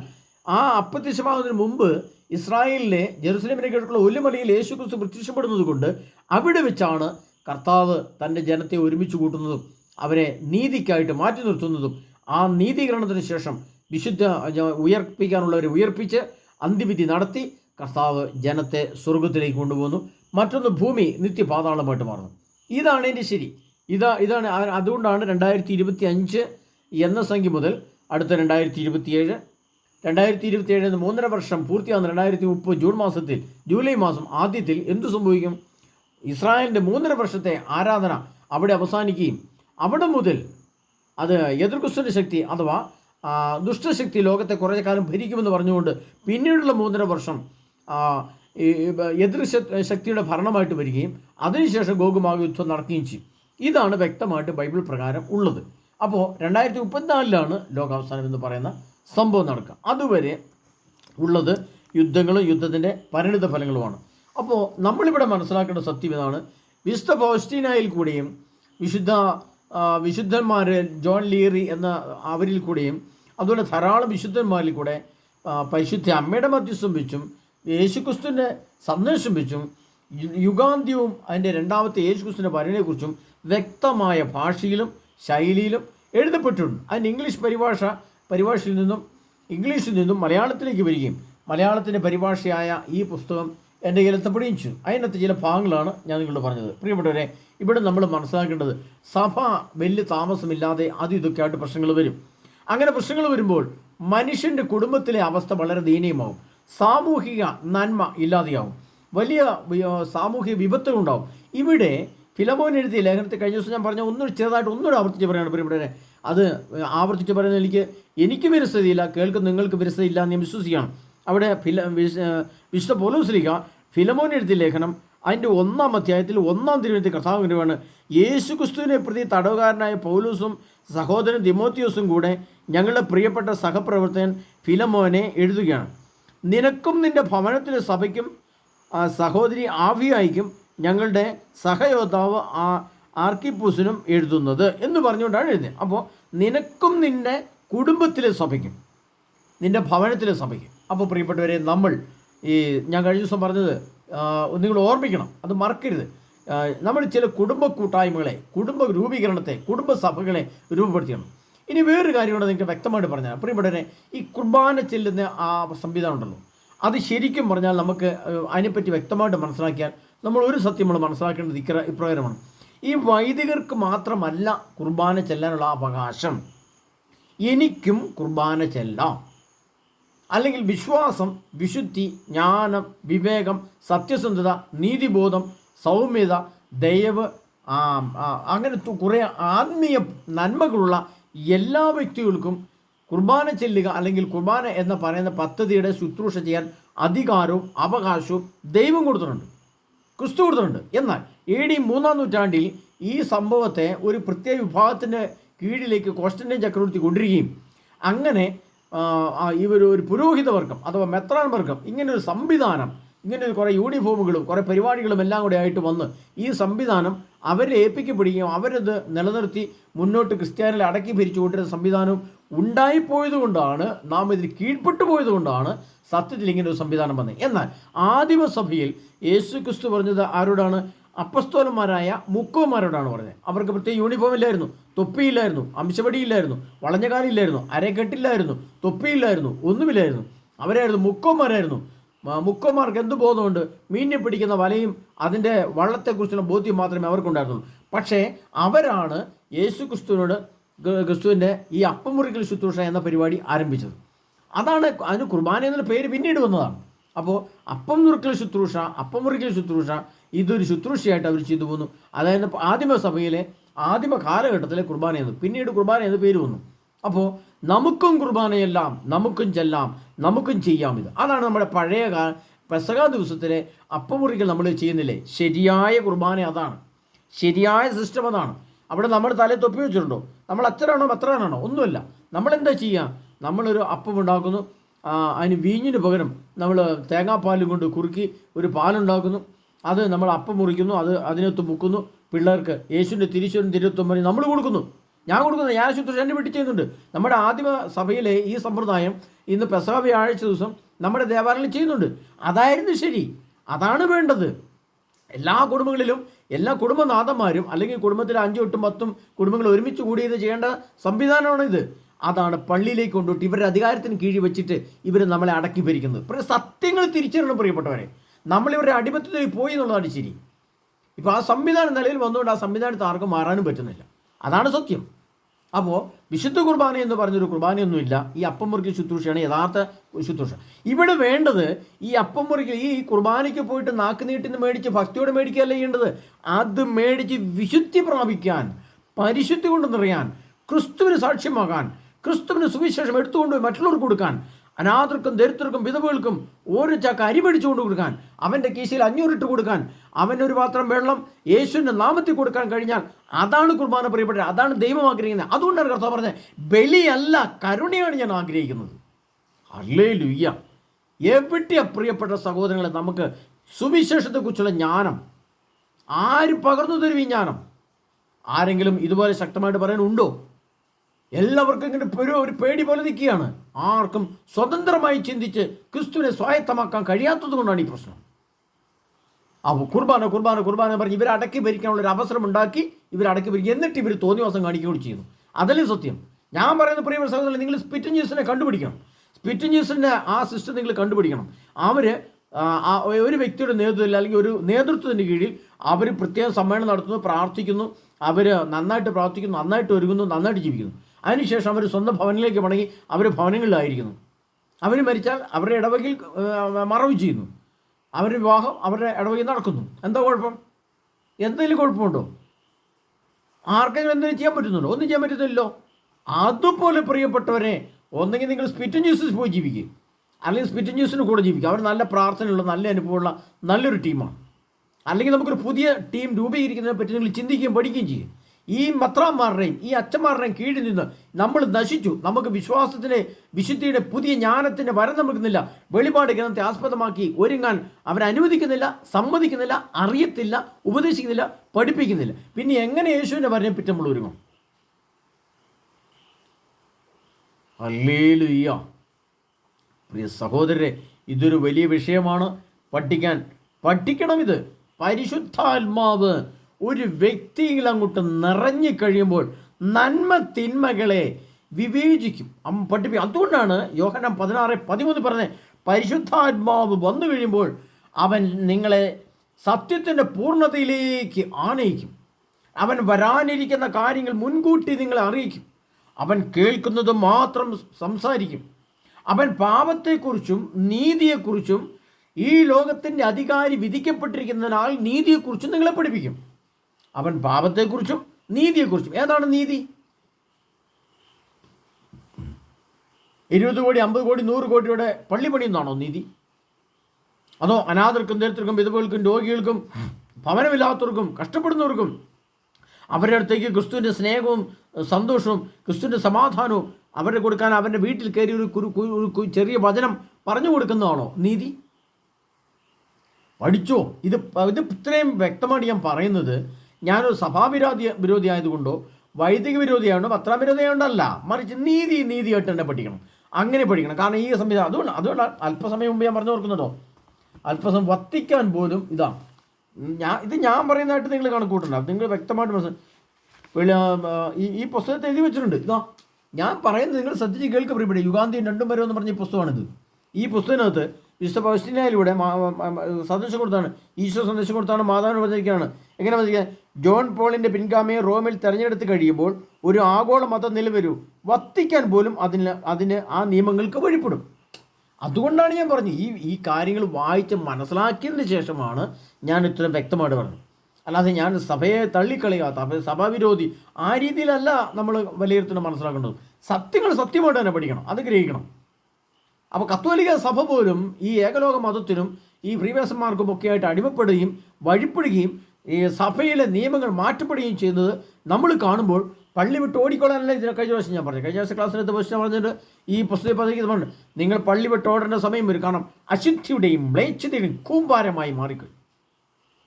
ആ അപ്രത്യക്ഷമാകുന്നതിന് മുമ്പ് ഇസ്രായേലിലെ ജെറുസലേമിനെ കിഴക്കുള്ള ഒലുമലയിൽ യേശു ക്രിസ്തു പ്രത്യക്ഷപ്പെടുന്നത് കൊണ്ട് അവിടെ വെച്ചാണ് കർത്താവ് തന്റെ ജനത്തെ ഒരുമിച്ച് കൂട്ടുന്നതും അവരെ നീതിക്കായിട്ട് മാറ്റി നിർത്തുന്നതും. ആ നീതീകരണത്തിന് ശേഷം വിശുദ്ധ ഉയർപ്പിക്കാനുള്ളവരെ ഉയർപ്പിച്ച് അന്തിവിധി നടത്തി കർത്താവ് ജനത്തെ സ്വർഗത്തിലേക്ക് കൊണ്ടുപോകുന്നു. മറ്റൊന്ന് ഭൂമി നിത്യപാതാളമായിട്ട് മാറുന്നു. ഇതാണ് എന്റെ ശരി. ഇതാ ഇതാണ് അതുകൊണ്ടാണ് രണ്ടായിരത്തി ഇരുപത്തി അഞ്ച് എന്ന സംഖ്യ മുതൽ അടുത്ത രണ്ടായിരത്തി ഇരുപത്തിയേഴ് രണ്ടായിരത്തി ഇരുപത്തിയേഴിന് മൂന്നര വർഷം പൂർത്തിയാകുന്ന രണ്ടായിരത്തി മുപ്പത് ജൂൺ മാസത്തിൽ ജൂലൈ മാസം ആദ്യത്തിൽ എന്തു സംഭവിക്കും? ഇസ്രായേലിന്റെ മൂന്നര വർഷത്തെ ആരാധന അവിടെ അവസാനിക്കുകയും അവിടെ മുതൽ അത് എതിർക്കുസ്വന്റെ ശക്തി അഥവാ ദുഷ്ടശക്തി ലോകത്തെ കുറേ കാലം ഭരിക്കുമെന്ന് പറഞ്ഞുകൊണ്ട് പിന്നീടുള്ള മൂന്നര വർഷം എതിർ ശക്തിയുടെ ഭരണമായിട്ട് വരികയും അതിനുശേഷം ഗോകുമാക യുദ്ധം നടക്കുകയും ചെയ്യും. ഇതാണ് വ്യക്തമായിട്ട് ബൈബിൾ പ്രകാരം ഉള്ളത്. അപ്പോൾ രണ്ടായിരത്തി മുപ്പത്തിനാലിലാണ് ലോകാവസാനം എന്ന് പറയുന്ന സംഭവം നടക്കുക. അതുവരെ ഉള്ളത് യുദ്ധങ്ങളും യുദ്ധത്തിന്റെ പരിണിത ഫലങ്ങളുമാണ്. അപ്പോൾ നമ്മളിവിടെ മനസ്സിലാക്കേണ്ട സത്യം ഇതാണ്. വിശുദ്ധ പോസ്റ്റീനായിൽ കൂടിയും വിശുദ്ധ വിശുദ്ധന്മാർ ജോൺ ലീറി എന്ന അവരിൽ കൂടിയും അതുപോലെ ധാരാളം വിശുദ്ധന്മാരിൽ കൂടെ പരിശുദ്ധ അമ്മയുടെ മധ്യസ്ഥം വെച്ചും യേശുക്രിസ്തുവിന്റെ സന്ദേശം വെച്ചും യുഗാന്ത്യവും അതിന്റെ രണ്ടാമത്തെ യേശുക്രിസ്തുവിന്റെ വരനെക്കുറിച്ചും വ്യക്തമായ ഭാഷയിലും ശൈലിയിലും എഴുതപ്പെട്ടിട്ടുണ്ട്. അതിന് ഇംഗ്ലീഷ് പരിഭാഷ പരിഭാഷയിൽ നിന്നും ഇംഗ്ലീഷിൽ നിന്നും മലയാളത്തിലേക്ക് വരികയും മലയാളത്തിന്റെ പരിഭാഷയായ ഈ പുസ്തകം എന്റെ കയ്യിൽ എത്തപ്പെടുകയും ചെയ്തു. അതിനകത്ത് ചില ഭാഗങ്ങളാണ് ഞാൻ നിങ്ങളോട് പറഞ്ഞത്. പ്രിയപ്പെട്ടവരെ ഇവിടെ നമ്മൾ മനസ്സിലാക്കേണ്ടത് സഭ വലിയ താമസമില്ലാതെ അത് ഇതൊക്കെ ആയിട്ട് പ്രശ്നങ്ങൾ വരും. അങ്ങനെ പ്രശ്നങ്ങൾ വരുമ്പോൾ മനുഷ്യന്റെ കുടുംബത്തിലെ അവസ്ഥ വളരെ ദയനീയമാവും. സാമൂഹിക നന്മ ഇല്ലാതെയാവും. വലിയ സാമൂഹിക വിപത്തുകളുണ്ടാവും. ഇവിടെ ഫിലമോൻ എഴുതിയ ലേഖനത്തിൽ കഴിഞ്ഞ ദിവസം ഞാൻ പറഞ്ഞ ഒന്നും ചെറുതായിട്ട് ഒന്നുകൂടെ ആവർത്തിച്ച് പറയുകയാണ് പ്രിയപ്പെട്ടവരെ. അത് ആവർത്തിച്ച് പറയുന്നത് എനിക്ക് എനിക്ക് വിരസതയില്ല കേൾക്കും നിങ്ങൾക്ക് വിരസതയില്ല എന്ന് ഞാൻ വിശ്വസിക്കണം. അവിടെ ഫില വിശ- വിശുദ്ധ പോലോസ്ലിക ഫിലമോൻ എഴുതിയ ലേഖനം അതിന്റെ ഒന്നാം അധ്യായത്തിൽ ഒന്നാം തിരുവനന്തപുരത്തെ കർത്താവ് പറയുവാണ് യേശു ക്രിസ്തുവിനെ പ്രതി തടവുകാരനായ പൗലൂസും സഹോദരൻ തിമോത്തിയോസും കൂടെ ഞങ്ങളുടെ പ്രിയപ്പെട്ട സഹപ്രവർത്തകൻ ഫിലമോനെ എഴുതുകയാണ്. നിനക്കും നിന്റെ ഭവനത്തിലെ സഭയ്ക്കും സഹോദരി ആവിയായിക്കും ഞങ്ങളുടെ സഹയോദ്ധാവ് ആ ആർക്കിപ്പൂസിനും എഴുതുന്നത് എന്ന് പറഞ്ഞുകൊണ്ടാണ് എഴുതിയത് അപ്പോൾ നിനക്കും നിന്റെ കുടുംബത്തിലെ സഭയ്ക്കും നിന്റെ ഭവനത്തിലെ സഭയ്ക്കും. അപ്പോൾ പ്രിയപ്പെട്ടവരെ നമ്മൾ ഈ ഞാൻ കഴിഞ്ഞ ദിവസം പറഞ്ഞത് നിങ്ങൾ ഓർമ്മിക്കണം അത് മറക്കരുത്. നമ്മൾ ചില കുടുംബ കൂട്ടായ്മകളെ കുടുംബ രൂപീകരണത്തെ കുടുംബ സഭകളെ രൂപപ്പെടുത്തിയാണ്. ഇനി വേറൊരു കാര്യം കൂടെ നിങ്ങൾക്ക് വ്യക്തമായിട്ട് പറഞ്ഞാൽ പ്രിയപ്പെട്ടവരെ ഈ കുർബാന ചെല്ലുന്ന ആ സംവിധാനം ഉണ്ടല്ലോ. അത് ശരിക്കും പറഞ്ഞാൽ നമുക്ക് അതിനെപ്പറ്റി വ്യക്തമായിട്ട് മനസ്സിലാക്കിയാൽ നമ്മൾ ഒരു സത്യം നമ്മൾ മനസ്സിലാക്കേണ്ടത് ഇക്ര ഇപ്രകാരമാണ്. ഈ വൈദികർക്ക് മാത്രമല്ല കുർബാന ചെല്ലാനുള്ള അവകാശം. എനിക്കും കുർബാന ചെല്ലാം. അല്ലെങ്കിൽ വിശ്വാസം വിശുദ്ധി ജ്ഞാനം വിവേകം സത്യസന്ധത നീതിബോധം സൗമ്യത ദയവ് അങ്ങനെ കുറേ ആത്മീയ നന്മകളുള്ള എല്ലാ വ്യക്തികൾക്കും കുർബാന ചെല്ലുക അല്ലെങ്കിൽ കുർബാന എന്ന് പറയുന്ന പദ്ധതിയുടെ ശുശ്രൂഷ ചെയ്യാൻ അധികാരവും അവകാശവും ദൈവം കൊടുത്തിട്ടുണ്ട്. ക്രിസ്തു കൊടുത്തിട്ടുണ്ട്. എന്നാൽ എ ഡി മൂന്നാം നൂറ്റാണ്ടിൽ ഈ സംഭവത്തെ ഒരു പ്രത്യേക വിഭാഗത്തിന്റെ കീഴിലേക്ക് കോസ്റ്റന്റൈൻ ചക്രവർത്തി കൊണ്ടിരിക്കുകയും അങ്ങനെ ഇവർ ഒരു പുരോഹിത വർഗം അഥവാ മെത്രാൻ വർഗം ഇങ്ങനെ ഒരു സംവിധാനം ഇങ്ങനെ കുറേ യൂണിഫോമുകളും കുറേ പരിപാടികളും എല്ലാം കൂടെ ആയിട്ട് വന്ന് ഈ സംവിധാനം അവരെ ഏൽപ്പിക്കപ്പെടുകയും അവരത് നിലനിർത്തി മുന്നോട്ട് ക്രിസ്ത്യാനികളെ അടക്കി ഭരിച്ചു കൊണ്ടിരുന്ന സംവിധാനം ഉണ്ടായിപ്പോയത് കൊണ്ടാണ് നാം ഇതിൽ കീഴ്പ്പെട്ടു പോയത് കൊണ്ടാണ് സത്യത്തിൽ ഇങ്ങനെ ഒരു സംവിധാനം വന്നത്. എന്നാൽ ആദിമസഭയിൽ യേശു ക്രിസ്തു പറഞ്ഞത് ആരോടാണ്? അപ്പസ്തോലന്മാരായ മുക്കോന്മാരോടാണ് പറഞ്ഞത്. അവർക്ക് പ്രത്യേക യൂണിഫോം ഇല്ലായിരുന്നു തൊപ്പിയില്ലായിരുന്നു അംശപടിയില്ലായിരുന്നു വളഞ്ഞകാലില്ലായിരുന്നു അരക്കെട്ടില്ലായിരുന്നു തൊപ്പിയില്ലായിരുന്നു ഒന്നുമില്ലായിരുന്നു. അവരായിരുന്നു മുക്കോന്മാരായിരുന്നു മ- മുക്കോന്മാർക്ക് എന്ത് ബോധമുണ്ട്? മീനിനെ പിടിക്കുന്ന വലയും അതിന്റെ വള്ളത്തെക്കുറിച്ചുള്ള ബോധ്യം മാത്രമേ അവർക്കുണ്ടായിരുന്നുള്ളൂ. പക്ഷേ അവരാണ് യേശു ക്രിസ്തുവിനോട് ക്രി- ക്രിസ്തുവിന്റെ ഈ അപ്പമുറിക്കൽ ശുശ്രൂഷ എന്ന പരിപാടി ആരംഭിച്ചത്. അതാണ് അതിന് കുർബാന എന്നുള്ള പേര് പിന്നീട് വന്നതാണ്. അപ്പോൾ അപ്പം നുറുക്കൽ ശുശ്രൂഷ അപ്പം മുറിക്കൽ ശുശ്രൂഷ ഇതൊരു ശുശ്രൂഷയായിട്ട് അവർ ചെയ്തു പോന്നു. അതായത് ആദിമ സഭയിലെ ആദിമ കാലഘട്ടത്തിലെ കുർബാന എന്ന് പിന്നീട് കുർബാന എന്ന് പേര് വന്നു. അപ്പോൾ നമുക്കും കുർബാനയെല്ലാം നമുക്കും ചെല്ലാം നമുക്കും ചെയ്യാം ഇത്. അതാണ് നമ്മുടെ പഴയ കാ പെസക ദിവസത്തിലെ അപ്പമുറികൾ നമ്മൾ ചെയ്യുന്നില്ലേ? ശരിയായ കുർബാന അതാണ്. ശരിയായ സിസ്റ്റം അതാണ്. അവിടെ നമ്മൾ തലയിൽ തൊപ്പി വെച്ചിട്ടുണ്ടോ? നമ്മൾ അച്ഛനാണോ മെത്രാനാണോ ഒന്നുമില്ല. നമ്മളെന്താ ചെയ്യുക നമ്മളൊരു അപ്പം ഉണ്ടാക്കുന്നു അതിന് വീഞ്ഞിന് പകരം നമ്മൾ തേങ്ങാപ്പാലും കൊണ്ട് കുറുക്കി ഒരു പാലുണ്ടാക്കുന്നു. അത് നമ്മൾ അപ്പം മുറിക്കുന്നു അത് അതിനകത്ത് മുക്കുന്നു. പിള്ളേർക്ക് യേശുവിന്റെ തിരിച്ചു പറഞ്ഞ് നമ്മൾ കൊടുക്കുന്നു. ഞാൻ കൊടുക്കുന്നത് ഞാൻ ശുശ്രൂഷ എന്റെ വീട്ടിൽ ചെയ്യുന്നുണ്ട്. നമ്മുടെ ആദിമ സഭയിലെ ഈ സമ്പ്രദായം ഇന്ന് പെസവ വ്യാഴാഴ്ച ദിവസം നമ്മുടെ ദേവാലയങ്ങളിൽ ചെയ്യുന്നുണ്ട്. അതായിരുന്നു ശരി. അതാണ് വേണ്ടത്. എല്ലാ കുടുംബങ്ങളിലും എല്ലാ കുടുംബനാഥന്മാരും അല്ലെങ്കിൽ കുടുംബത്തിൽ അഞ്ചും എട്ടും പത്തും കുടുംബങ്ങൾ ഒരുമിച്ച് കൂടി ഇത് ചെയ്യേണ്ട സംവിധാനമാണ് ഇത്. അതാണ് പള്ളിയിലേക്ക് കൊണ്ടുപോയിട്ട് ഇവരുടെ അധികാരത്തിന് കീഴിൽ വെച്ചിട്ട് ഇവർ നമ്മളെ അടക്കി ഭരിക്കുന്നത്. പക്ഷേ സത്യങ്ങൾ തിരിച്ചറിയണം പ്രിയപ്പെട്ടവരെ. നമ്മളിവരുടെ അടിമത്തത്തിൽ പോയി എന്നുള്ളതാണ് ശരി. ഇപ്പോൾ ആ സംവിധാനം നിലയിൽ വന്നുകൊണ്ട് ആ സംവിധാനത്തെ ആർക്കും മാറാനും പറ്റുന്നില്ല. അതാണ് സത്യം. അപ്പോൾ വിശുദ്ധ കുർബാന എന്ന് പറഞ്ഞൊരു കുർബാനയൊന്നുമില്ല. ഈ അപ്പം മുറിക്കൽ ശുശ്രൂഷയാണ് യഥാർത്ഥ ശുശ്രൂഷ. ഇവിടെ വേണ്ടത് ഈ അപ്പം മുറിക്കൽ ഈ കുർബാനയ്ക്ക് പോയിട്ട് നാക്ക് നീട്ടിന്ന് മേടിച്ച് ഭക്തിയോടെ മേടിക്കുകയല്ല ചെയ്യേണ്ടത്. അത് മേടിച്ച് വിശുദ്ധി പ്രാപിക്കാൻ പരിശുദ്ധി കൊണ്ട് നിറയാൻ ക്രിസ്തുവിന് സാക്ഷ്യമാകാൻ ക്രിസ്തുവിന് സുവിശേഷം എടുത്തുകൊണ്ട് മറ്റുള്ളവർക്ക് കൊടുക്കാൻ അനാഥർക്കും ദരിദ്രർക്കും വിധവുകൾക്കും ഒരു ചക്ക അരി മേടിച്ചുകൊണ്ട് കൊടുക്കാൻ അവന്റെ കീശയിൽ അഞ്ഞൂറിട്ട് കൊടുക്കാൻ അവനൊരു പാത്രം വെള്ളം യേശുവിന്റെ നാമത്തിൽ കൊടുക്കാൻ കഴിഞ്ഞാൽ അതാണ് കുർബാന പ്രിയപ്പെട്ടത് അതാണ് ദൈവം ആഗ്രഹിക്കുന്നത്. അതുകൊണ്ടാണ് കർത്താവ് പറഞ്ഞത് ബലിയല്ല കരുണയാണ് ഞാൻ ആഗ്രഹിക്കുന്നത്. അല്ലേ ലുയ്യ എവിടെയാ പ്രിയപ്പെട്ട സഹോദരങ്ങളെ നമുക്ക് സുവിശേഷത്തെക്കുറിച്ചുള്ള ജ്ഞാനം? ആര് പകർന്നു തരും ഈ ജ്ഞാനം? ആരെങ്കിലും ഇതുപോലെ ശക്തമായിട്ട് പറയാനുണ്ടോ? എല്ലാവർക്കും ഇങ്ങനെ ഒരു ഒരു പേടി പോലെ നിൽക്കുകയാണ്. ആർക്കും സ്വതന്ത്രമായി ചിന്തിച്ച് ക്രിസ്തുവിനെ സ്വായത്തമാക്കാൻ കഴിയാത്തത് കൊണ്ടാണ് ഈ പ്രശ്നം. ആ കുർബാന കുർബാന കുർബാന പറഞ്ഞ് ഇവരെ അടക്കി ഭരിക്കാനുള്ള ഒരു അവസരം ഉണ്ടാക്കി ഇവർ അടക്കി ഭരിക്കും എന്നിട്ട് ഇവർ തോന്നിവാസം കാണിക്കുകയും ചെയ്യുന്നു. അതല്ലേ സത്യം? ഞാൻ പറയുന്ന പ്രിയ സഹോദരൻ നിങ്ങൾ സ്പിറ്റ് ന്യൂസിനെ കണ്ടുപിടിക്കണം. സ്പിറ്റ് ന്യൂസിന്റെ ആ സിസ്റ്റം നിങ്ങൾ കണ്ടുപിടിക്കണം. അവർ ഒരു വ്യക്തിയുടെ നേതൃത്വത്തിൽ അല്ലെങ്കിൽ ഒരു നേതൃത്വത്തിന്റെ കീഴിൽ അവർ പ്രത്യേക സമ്മേളനം നടത്തുന്നു പ്രാർത്ഥിക്കുന്നു. അവർ നന്നായിട്ട് പ്രാർത്ഥിക്കുന്നു നന്നായിട്ട് ഒരുങ്ങുന്നു നന്നായിട്ട് ജീവിക്കുന്നു. അതിനുശേഷം അവർ സ്വന്തം ഭവനിലേക്ക് മടങ്ങി അവർ ഭവനങ്ങളിലായിരിക്കുന്നു. അവർ മരിച്ചാൽ അവരുടെ ഇടവകയിൽ മറവ് ചെയ്യുന്നു. അവരുടെ വിവാഹം അവരുടെ ഇടവകയിൽ നടക്കുന്നു. എന്താ കുഴപ്പം? എന്തെങ്കിലും കുഴപ്പമുണ്ടോ? ആർക്കെങ്കിലും എന്തെങ്കിലും ചെയ്യാൻ പറ്റുന്നുണ്ടോ? ഒന്നും ചെയ്യാൻ പറ്റുന്നില്ലല്ലോ അതുപോലെ പ്രിയപ്പെട്ടവരെ ഒന്നെങ്കിൽ നിങ്ങൾ സ്പിറ്റ് ന്യൂസിൽ പോയി ജീവിക്കുക അല്ലെങ്കിൽ സ്പിറ്റ് ന്യൂസിന് കൂടെ ജീവിക്കുക അവർ നല്ല പ്രാർത്ഥനയുള്ള നല്ല അനുഭവമുള്ള നല്ലൊരു ടീമാണ്. അല്ലെങ്കിൽ നമുക്കൊരു പുതിയ ടീം രൂപീകരിക്കുന്നതിനെ പറ്റി നിങ്ങൾ ചിന്തിക്കുകയും പഠിക്കുകയും ചെയ്യും. ഈ മത്രാന്മാരുടെയും ഈ അച്ഛന്മാരുടെയും കീഴിൽ നിന്ന് നമ്മൾ നശിച്ചു. നമുക്ക് വിശ്വാസത്തിന്റെ വിശുദ്ധിയുടെ പുതിയ ജ്ഞാനത്തിന്റെ വരം നമുക്കുന്നില്ല വെളിപാട് ഗ്രന്ഥത്തെ ആസ്പദമാക്കി ഒരുങ്ങാൻ അവരനുവദിക്കുന്നില്ല സമ്മതിക്കുന്നില്ല അറിയത്തില്ല ഉപദേശിക്കുന്നില്ല പഠിപ്പിക്കുന്നില്ല. പിന്നെ എങ്ങനെ യേശുവിന്റെ വരനെ പറ്റി നമ്മൾ ഒരുങ്ങും? അല്ലേലുയ്യ പ്രിയ സഹോദരരെ ഇതൊരു വലിയ വിഷയമാണ്. പഠിക്കാൻ പഠിക്കണം ഇത് പരിശുദ്ധാത്മാവ് ഒരു വ്യക്തിയിൽ അങ്ങോട്ട് നിറഞ്ഞു കഴിയുമ്പോൾ നന്മ തിന്മകളെ വിവേചിക്കും. പഠിപ്പിക്കും അതുകൊണ്ടാണ് യോഹനം പതിനാറ് പതിമൂന്ന് പറഞ്ഞത് പരിശുദ്ധാത്മാവ് വന്നു കഴിയുമ്പോൾ അവൻ നിങ്ങളെ സത്യത്തിന്റെ പൂർണതയിലേക്ക് ആനയിക്കും അവൻ വരാനിരിക്കുന്ന കാര്യങ്ങൾ മുൻകൂട്ടി നിങ്ങളെ അറിയിക്കും. അവൻ കേൾക്കുന്നത് മാത്രം സംസാരിക്കും. അവൻ പാപത്തെക്കുറിച്ചും നീതിയെക്കുറിച്ചും ഈ ലോകത്തിന്റെ അധികാരി വിധിക്കപ്പെട്ടിരിക്കുന്നതിനാൽ നീതിയെക്കുറിച്ചും നിങ്ങളെ പഠിപ്പിക്കും. അവൻ പാപത്തെക്കുറിച്ചും നീതിയെക്കുറിച്ചും. ഏതാണ് നീതി? ഇരുപത് കോടി അമ്പത് കോടി നൂറ് കോടിയുടെ പള്ളി പണിയുന്നതാണോ നീതി? അതോ അനാഥർക്കും ദരിദ്രർക്കും വിധവകൾക്കും രോഗികൾക്കും ഭവനമില്ലാത്തവർക്കും കഷ്ടപ്പെടുന്നവർക്കും അവരുടെ അടുത്തേക്ക് ക്രിസ്തുവിന്റെ സ്നേഹവും സന്തോഷവും ക്രിസ്തുവിന്റെ സമാധാനവും അവരുടെ കൊടുക്കാൻ അവരുടെ വീട്ടിൽ കയറി ഒരു ചെറിയ വചനം പറഞ്ഞു കൊടുക്കുന്നതാണോ നീതി? പഠിച്ചോ? ഇത് ഇത് ഇത്രയും വ്യക്തമായിട്ട് ഞാൻ പറയുന്നത് ഞാനൊരു സഭാവിരോധി വിരോധി ആയതുകൊണ്ടോ വൈദിക വിരോധിയായതുകൊണ്ടോ പത്രാം വിരോധിയായതുകൊണ്ടല്ല മറിച്ച് നീതി നീതിയായിട്ട് തന്നെ പഠിക്കണം. അങ്ങനെ പഠിക്കണം. കാരണം ഈ സംവിധാനം അതുകൊണ്ട് അതുകൊണ്ട് അല്പസമയം മുമ്പ് ഞാൻ പറഞ്ഞു ഓർക്കുന്നുണ്ടോ അല്പസമയം വത്തിക്കാൻ പോലും ഇതാ. ഞാൻ ഇത് ഞാൻ പറയുന്നതായിട്ട് നിങ്ങൾ കണക്ക് കൂട്ടണ്ട നിങ്ങൾ വ്യക്തമായിട്ട് ഈ ഈ പുസ്തകത്തെ എഴുതി വെച്ചിട്ടുണ്ട്. ഇതാ. ഞാൻ പറയുന്നത് നിങ്ങൾ ശ്രദ്ധിച്ച് കേൾക്കുക പ്രിയപ്പെട്ട യുഗാന്തിയും രണ്ടും വരും എന്ന് പറഞ്ഞ പുസ്തകമാണിത്. ഈ പുസ്തകത്തിനകത്ത് വിശുദ്ധ പൗസ്റ്റിനായിലൂടെ സന്ദേശം കൊടുത്താണ്. ഈശോ സന്ദേശം കൊടുത്താണ്. മാതാവിനെ പറഞ്ഞിരിക്കുകയാണ്. എങ്ങനെ വചനിക്കുക ജോൺ പോളിന്റെ പിൻഗാമിയെ റോമിൽ തെരഞ്ഞെടുത്ത് കഴിയുമ്പോൾ ഒരു ആഗോള മതം നിലവരൂ വത്തിക്കാൻ പോലും അതിന് അതിന് ആ നിയമങ്ങൾക്ക് വഴിപ്പെടും. അതുകൊണ്ടാണ് ഞാൻ പറഞ്ഞത്. ഈ ഈ കാര്യങ്ങൾ വായിച്ച് മനസ്സിലാക്കിയതിന് ശേഷമാണ് ഞാൻ ഇത്രയും വ്യക്തമായിട്ട് പറഞ്ഞത്. അല്ലാതെ ഞാൻ സഭയെ തള്ളിക്കളയാത്ത സഭ സഭാവിരോധി ആ രീതിയിലല്ല നമ്മൾ വിലയിരുത്തുന്നത് മനസ്സിലാക്കേണ്ടത്. സത്യങ്ങൾ സത്യമായിട്ട് തന്നെ പഠിക്കണം അത് ഗ്രഹിക്കണം. അപ്പോൾ കത്തോലിക സഭ പോലും ഈ ഏകലോക മതത്തിനും ഈ ഫ്രീവേസന്മാർക്കും ഒക്കെ ആയിട്ട് അടിമപ്പെടുകയും വഴിപ്പെടുകയും ഈ സഭയിലെ നിയമങ്ങൾ മാറ്റപ്പെടുകയും ചെയ്യുന്നത് നമ്മൾ കാണുമ്പോൾ പള്ളി വിട്ട് ഓടിക്കോളാനല്ല ഇതിനെ കഴിഞ്ഞ പ്രാവശ്യം ഞാൻ പറഞ്ഞു കഴിഞ്ഞ ദിവസം ക്ലാസ്സിനകത്ത് പക്ഷേ ഞാൻ പറഞ്ഞിട്ട് ഈ പുസ്തക പദ്ധതിക്ക് പറഞ്ഞു നിങ്ങൾ പള്ളി വിട്ട് ഓടേണ്ട സമയം വരും. കാരണം അശുദ്ധിയുടെയും മ്ലേച്ഛതയുടെയും കൂമ്പാരമായി മാറിക്കഴിഞ്ഞു.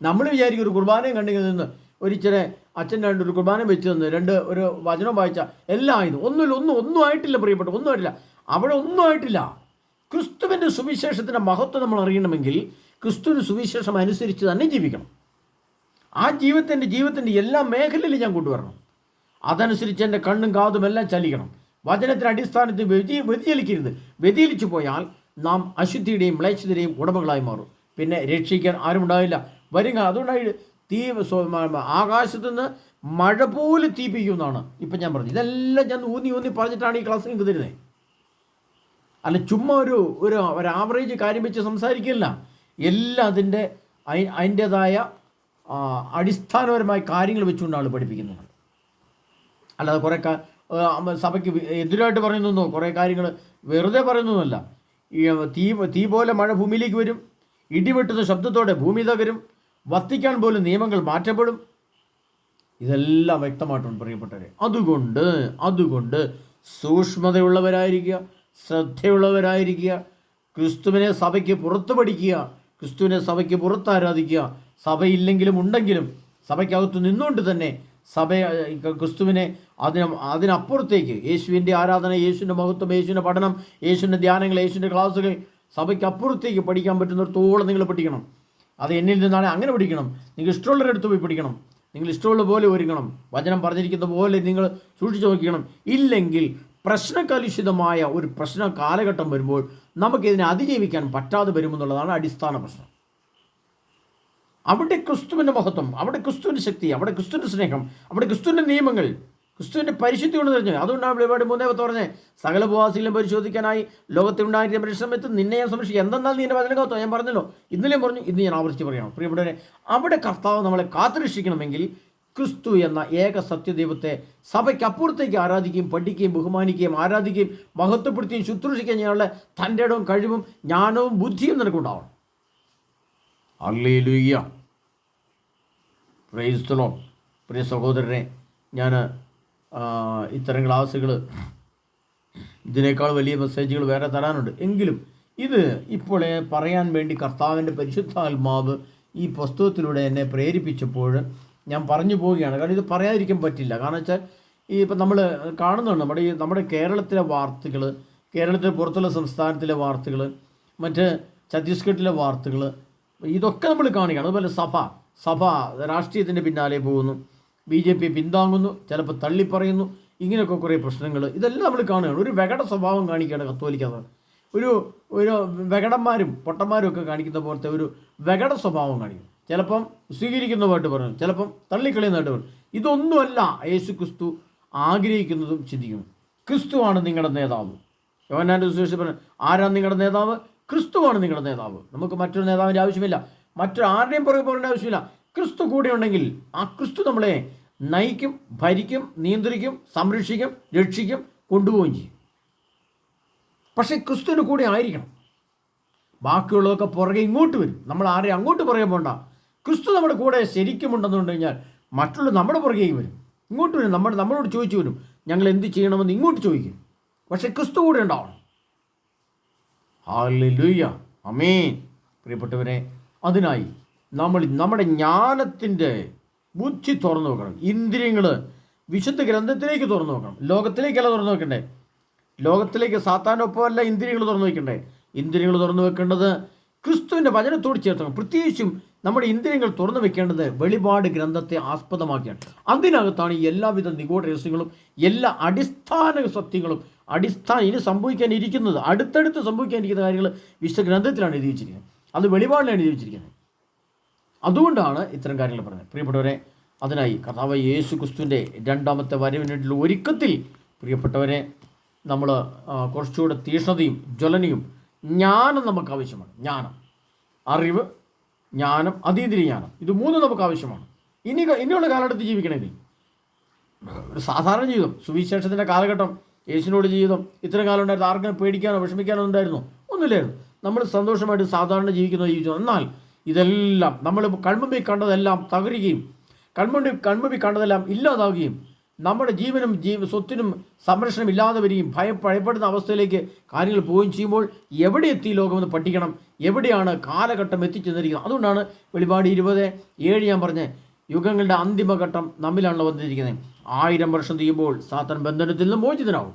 നമ്മൾ വിചാരിക്കും ഒരു കുർബാനയും കണ്ടെങ്കിൽ നിന്ന് ഒരിച്ചിരി അച്ഛൻ രണ്ട് ഒരു കുർബാന വെച്ച് തന്ന് രണ്ട് ഒരു വചനം വായിച്ച എല്ലാം ആയിരുന്നു ഒന്നുമില്ല ഒന്നും ഒന്നും ആയിട്ടില്ല പ്രിയപ്പെട്ട ഒന്നും ആയിട്ടില്ല. അവിടെ ഒന്നും ആയിട്ടില്ല. ക്രിസ്തുവിന്റെ സുവിശേഷത്തിന്റെ മഹത്വം നമ്മൾ അറിയണമെങ്കിൽ ക്രിസ്തുവിന്റെ സുവിശേഷം അനുസരിച്ച് തന്നെ ജീവിക്കണം. ആ ജീവിതത്തിന്റെ ജീവിതത്തിന്റെ എല്ലാ മേഖലയിലും ഞാൻ കൊണ്ടുവരണം. അതനുസരിച്ച് എന്റെ കണ്ണും കാതും എല്ലാം ചലിക്കണം. വചനത്തിന് അടിസ്ഥാനത്തിൽ വ്യതി വ്യതിചലിക്കരുത്. വ്യതിചലിച്ചു പോയാൽ നാം അശുദ്ധിയുടെയും മ്ലേച്ഛതയുടെയും ഉടമകളായി മാറും. പിന്നെ രക്ഷിക്കാൻ ആരും ഉണ്ടാവില്ല. വരുക അതുകൊണ്ടായി തീ ആകാശത്തു നിന്ന് മഴ പോലെ തീപ്പിക്കുമെന്നാണ് ഇപ്പം ഞാൻ പറഞ്ഞത്. ഇതെല്ലാം ഞാൻ ഊന്നി ഊന്നി പറഞ്ഞിട്ടാണ് ഈ ക്ലാസ് നിങ്ങൾക്ക് തരുന്നത്. അല്ല ചുമ്മാ ഒരു ഒരു ഒരു ആവറേജ് കാര്യം വെച്ച് സംസാരിക്കില്ല എല്ലാം അതിന്റെ അതിന്റേതായ അടിസ്ഥാനപരമായ കാര്യങ്ങൾ വെച്ചുകൊണ്ട് ആൾ പഠിപ്പിക്കുന്നുണ്ട് അല്ലാതെ കുറേ സഭയ്ക്ക് എതിരായിട്ട് പറയുന്നോ കുറേ കാര്യങ്ങൾ വെറുതെ പറയുന്നതല്ല ഈ തീ തീ പോലെ മഴ ഭൂമിയിലേക്ക് വരും ഇടിവെട്ടുന്ന ശബ്ദത്തോടെ ഭൂമി തകരും വത്തിക്കാൻ പോലും നിയമങ്ങൾ മാറ്റപ്പെടും. ഇതെല്ലാം വ്യക്തമായിട്ടുണ്ട് പ്രിയപ്പെട്ടവരെ. അതുകൊണ്ട് അതുകൊണ്ട് സൂക്ഷ്മതയുള്ളവരായിരിക്കുക ശ്രദ്ധയുള്ളവരായിരിക്കുക ക്രിസ്തുവിനെ സഭയ്ക്ക് പുറത്ത് പഠിക്കുക ക്രിസ്തുവിനെ സഭയ്ക്ക് പുറത്ത് ആരാധിക്കുക സഭയില്ലെങ്കിലും ഉണ്ടെങ്കിലും സഭയ്ക്കകത്ത് നിന്നുകൊണ്ട് തന്നെ സഭ ക്രിസ്തുവിനെ അതിന് അതിനപ്പുറത്തേക്ക് യേശുവിന്റെ ആരാധന യേശുവിന്റെ മഹത്വം യേശുവിന്റെ പഠനം യേശുവിന്റെ ധ്യാനങ്ങൾ യേശുവിന്റെ ക്ലാസ്സുകൾ സഭയ്ക്ക് അപ്പുറത്തേക്ക് പഠിക്കാൻ പറ്റുന്നിടത്തോളം നിങ്ങൾ പഠിക്കണം. അത് എന്നിൽ നിന്നാണ് അങ്ങനെ പഠിക്കണം. നിങ്ങൾ ഇഷ്ടമുള്ളവരടുത്ത് പോയി പഠിക്കണം. നിങ്ങൾ ഇഷ്ടമുള്ള പോലെ ഒരുങ്ങണം. വചനം പറഞ്ഞിരിക്കുന്ന പോലെ നിങ്ങൾ സൂക്ഷിച്ചു നോക്കിക്കണം. ഇല്ലെങ്കിൽ പ്രശ്നകലുഷിതമായ ഒരു പ്രശ്ന കാലഘട്ടം വരുമ്പോൾ നമുക്കിതിനെ അതിജീവിക്കാൻ പറ്റാതെ വരുമെന്നുള്ളതാണ് അടിസ്ഥാന പ്രശ്നം. അവിടെ ക്രിസ്തുവിന്റെ മഹത്വം അവിടെ ക്രിസ്തുവിന്റെ ശക്തി അവിടെ ക്രിസ്തുവിന്റെ സ്നേഹം അവിടെ ക്രിസ്തുവിന്റെ നിയമങ്ങൾ ക്രിസ്തുവിന്റെ പരിശുദ്ധി കൊണ്ട് നിറഞ്ഞു അതുകൊണ്ടാണ് വെളിപാട് മൂന്നേ പത്ത് പറഞ്ഞത്. സകല ഉപവാസികളും പരിശോധിക്കാനായി ലോകത്തിലുണ്ടായിരുന്ന പരിശ്രമത്ത് നിന്നെ ഞാൻ സംരക്ഷിക്കും. എന്തെന്നാൽ നീ എന്റെ വചനകത്തോ ഞാൻ പറഞ്ഞല്ലോ. ഇന്നലെയും പറഞ്ഞു ഇന്ന് ഞാൻ ആവർത്തിച്ച് പറയണം പ്രിയപ്പെട്ടവരെ അവിടെ കർത്താവ് നമ്മളെ കാത്തുരക്ഷിക്കണമെങ്കിൽ ക്രിസ്തു എന്ന ഏക സത്യദൈവത്തെ സഭയ്ക്ക് അപ്പുറത്തേക്ക് ആരാധിക്കുകയും പഠിക്കുകയും ബഹുമാനിക്കുകയും ആരാധിക്കുകയും മഹത്വപ്പെടുത്തുകയും ശുശ്രൂഷിക്കുകയും ചെയ്യാനുള്ള തന്റെ ഇടവും കഴിവും ജ്ഞാനവും ബുദ്ധിയും നിനക്കുണ്ടാവണം. അല്ലേലുയ്യ. പ്രേസ്തുണോ പ്രിയ സഹോദരനെ ഞാൻ ഇത്തരം ക്ലാസ്സുകൾ ഇതിനേക്കാൾ വലിയ മെസ്സേജുകൾ വേറെ തരാനുണ്ട്. എങ്കിലും ഇത് ഇപ്പോൾ പറയാൻ വേണ്ടി കർത്താവിന്റെ പരിശുദ്ധാത്മാവ് ഈ പുസ്തകത്തിലൂടെ എന്നെ പ്രേരിപ്പിച്ചപ്പോൾ ഞാൻ പറഞ്ഞു പോവുകയാണ്. കാരണം ഇത് പറയാതിരിക്കാൻ പറ്റില്ല. കാരണം വെച്ചാൽ ഈ ഇപ്പം നമ്മൾ കാണുന്നുണ്ട് നമ്മുടെ ഈ നമ്മുടെ കേരളത്തിലെ വാർത്തകൾ കേരളത്തിന് പുറത്തുള്ള സംസ്ഥാനത്തിലെ വാർത്തകൾ മറ്റ് ഛത്തീസ്ഗഡിലെ വാർത്തകൾ ഇതൊക്കെ നമ്മൾ കാണുകയാണ് അതുപോലെ സഭ. സഭ രാഷ്ട്രീയത്തിന്റെ പിന്നാലെ പോകുന്നു. ബി ജെ പി പിന്താങ്ങുന്നു. ചിലപ്പോൾ തള്ളിപ്പറയുന്നു. ഇങ്ങനെയൊക്കെ കുറേ പ്രശ്നങ്ങൾ ഇതെല്ലാം നമ്മൾ കാണുകയാണ്. ഒരു വെകട സ്വഭാവം കാണിക്കുകയാണ് കത്തോലിക്ക സഭ. ഒരു ഒരു വെകടന്മാരും പൊട്ടന്മാരും ഒക്കെ കാണിക്കുന്ന പോലത്തെ ഒരു വെകട സ്വഭാവം കാണിക്കും. ചിലപ്പം സ്വീകരിക്കുന്നതായിട്ട് പറയും. ചിലപ്പം തള്ളിക്കളയുന്നതായിട്ട് പറയും. ഇതൊന്നുമല്ല യേശു ക്രിസ്തു ആഗ്രഹിക്കുന്നതും ചിന്തിക്കുന്നു. ക്രിസ്തുവാണ് നിങ്ങളുടെ നേതാവ്. യോനാന്റെ സുവിശേഷം പറഞ്ഞു ആരാണ് നിങ്ങളുടെ നേതാവ്? ക്രിസ്തുവാണ് നിങ്ങളുടെ നേതാവ്. നമുക്ക് മറ്റൊരു നേതാവിന്റെ ആവശ്യമില്ല. മറ്റൊരു ആരുടെയും പുറകെ പോകേണ്ട ആവശ്യമില്ല. ക്രിസ്തു കൂടെ ഉണ്ടെങ്കിൽ ആ ക്രിസ്തു നമ്മളെ നയിക്കും ഭരിക്കും നിയന്ത്രിക്കും സംരക്ഷിക്കും രക്ഷിക്കും കൊണ്ടുപോവുകയും ചെയ്യും. പക്ഷേ ക്രിസ്തുവിന് കൂടെ ആയിരിക്കണം. ബാക്കിയുള്ളതൊക്കെ പുറകെ ഇങ്ങോട്ട് വരും. നമ്മൾ ആരെയും അങ്ങോട്ട് പുറകെ പോകണ്ട. ക്രിസ്തു നമ്മുടെ കൂടെ ശരിക്കുമുണ്ടെന്ന് പറഞ്ഞു കഴിഞ്ഞാൽ മറ്റുള്ള നമ്മുടെ പുറകേക്ക് വരും. ഇങ്ങോട്ട് വരും. നമ്മൾ നമ്മളോട് ചോദിച്ചു വരും. ഞങ്ങൾ എന്ത് ചെയ്യണമെന്ന് ഇങ്ങോട്ട് ചോദിക്കും. പക്ഷേ ക്രിസ്തു കൂടെ ഉണ്ടാവണം. ഹാലൂയ്യ അമീൻ പ്രിയപ്പെട്ടവരെ അതിനായി നമ്മൾ നമ്മുടെ ജ്ഞാനത്തിന്റെ ബുദ്ധി തുറന്നു നോക്കണം ഇന്ദ്രിയങ്ങൾ വിശുദ്ധ ഗ്രന്ഥത്തിലേക്ക് തുറന്നു നോക്കണം ലോകത്തിലേക്കല്ല തുറന്നു വെക്കണ്ടേ? ലോകത്തിലേക്ക് സാത്താനൊപ്പമല്ല ഇന്ദ്രിയങ്ങൾ തുറന്നു വെക്കണ്ടേ? ഇന്ദ്രിയങ്ങൾ തുറന്നു വെക്കേണ്ടത് ക്രിസ്തുവിന്റെ വചനത്തോട് ചേർത്തണം. പ്രത്യേകിച്ചും നമ്മുടെ ഇന്ദ്രിയങ്ങൾ തുറന്നു വെക്കേണ്ടത് വെളിപാട് ഗ്രന്ഥത്തെ ആസ്പദമാക്കിയാണ്. അതിനകത്താണ് എല്ലാവിധ നിഗൂഢ രഹസ്യങ്ങളും എല്ലാ അടിസ്ഥാന സത്യങ്ങളും അടിസ്ഥാന ഇനി സംഭവിക്കാനിരിക്കുന്നത് അടുത്തടുത്ത് സംഭവിക്കാനിരിക്കുന്ന കാര്യങ്ങൾ വിശുദ്ധ ഗ്രന്ഥത്തിലാണ് എഴുതി വെച്ചിരിക്കുന്നത്. അത് വെളിപാടിലാണ് എഴുതി വെച്ചിരിക്കുന്നത്. അതുകൊണ്ടാണ് ഇത്തരം കാര്യങ്ങൾ പറഞ്ഞത്. പ്രിയപ്പെട്ടവരെ അതിനായി കഥാവ് യേശു ക്രിസ്തുവിന്റെ രണ്ടാമത്തെ വരവിനുള്ള ഒരുക്കത്തിൽ പ്രിയപ്പെട്ടവരെ നമ്മൾ കുറച്ചുകൂടെ തീഷ്ണതയും ജ്വലനയും ജ്ഞാനം നമുക്ക് ആവശ്യമാണ്. ജ്ഞാനം. അറിവ് ജ്ഞാനം അതീതിരി ജ്ഞാനം. ഇത് മൂന്നും നമുക്ക് ആവശ്യമാണ്. ഇനി ഇനിയുള്ള കാലഘട്ടത്തിൽ ജീവിക്കണമെങ്കിൽ. ഒരു സാധാരണ ജീവിതം സുവിശേഷത്തിന്റെ കാലഘട്ടം യേശുവിനോട് ജീവിതം ഇത്രയും കാലം ഉണ്ടായിരുന്നു. ആർക്കും പേടിക്കാനോ വിഷമിക്കാനോ ഉണ്ടായിരുന്നു? ഒന്നുമില്ലായിരുന്നു. നമ്മൾ സന്തോഷമായിട്ട് സാധാരണ ജീവിക്കുന്ന ജീവിച്ചു എന്നാൽ ഇതെല്ലാം നമ്മൾ കൺമുമ്പിൽ കണ്ടതെല്ലാം തകരുകയും കൺമുമ്പിൽ കൺമുമ്പിൽ കണ്ടതെല്ലാം ഇല്ലാതാവുകയും നമ്മുടെ ജീവനും ജീവ സ്വത്തിനും സംരക്ഷണം ഇല്ലാതെ വരികയും ഭയം ഭയപ്പെടുന്ന അവസ്ഥയിലേക്ക് കാര്യങ്ങൾ പോവുകയും ചെയ്യുമ്പോൾ എവിടെ എത്തി ലോകമെന്ന് പഠിക്കണം. എവിടെയാണ് കാലഘട്ടം എത്തിച്ചെന്നിരിക്കുന്നത്? അതുകൊണ്ടാണ് വെളിപാട് ഇരുപത് ഏഴ് ഞാൻ പറഞ്ഞ യുഗങ്ങളുടെ അന്തിമഘട്ടം നമ്മിലാണല്ലോ വന്നിരിക്കുന്നത്. ആയിരം വർഷം തീയുമ്പോൾ സാത്തൻ ബന്ധനത്തിൽ നിന്ന് മോചിതനാവും.